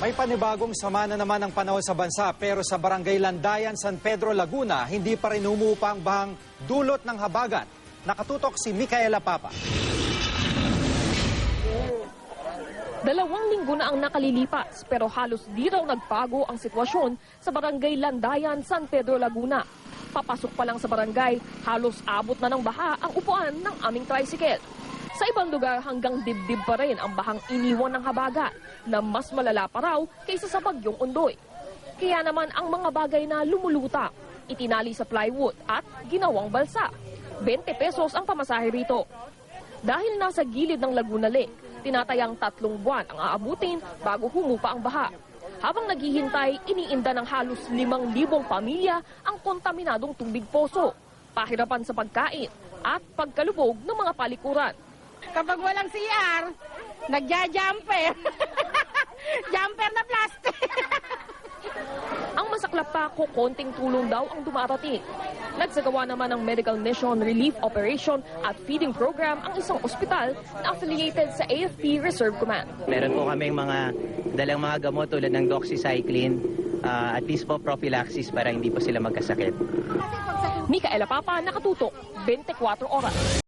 May panibagong sama na naman ang panahon sa bansa pero sa barangay Landayan, San Pedro, Laguna, hindi pa rin humupa ang bahang dulot ng habagat. Nakatutok si Micaela Papa. Dalawang linggo na ang nakalilipas pero halos di raw nagbago ang sitwasyon sa barangay Landayan, San Pedro, Laguna. Papasok pa lang sa barangay, halos abot na ng baha ang upuan ng aming tricycle. Sa ibang lugar hanggang dibdib pa rin ang bahang iniwan ng habagat na mas malala pa raw kaysa sa bagyong undoy. Kaya naman ang mga bagay na lumuluta, itinali sa plywood at ginawang balsa. 20 pesos ang pamasahe rito. Dahil nasa gilid ng Laguna Lake, tinatayang tatlong buwan ang aabutin bago humupa ang baha. Habang naghihintay, iniinda ng halos limang libong pamilya ang kontaminadong tubig poso, pahirapan sa pagkain at pagkalubog ng mga palikuran. Kapag walang CR, nagja-jumper. Jumper na plastic. Ang masaklap pa ko, konting tulong daw ang dumarating. Nagsagawa naman ng Medical Mission Relief Operation at Feeding Program ang isang ospital na affiliated sa AFP Reserve Command. Meron po kaming mga dalang mga gamot tulad ng doxycycline, ah, at least po prophylaxis para hindi po sila magkasakit. Mikaela Papa, nakatutok, 24 oras.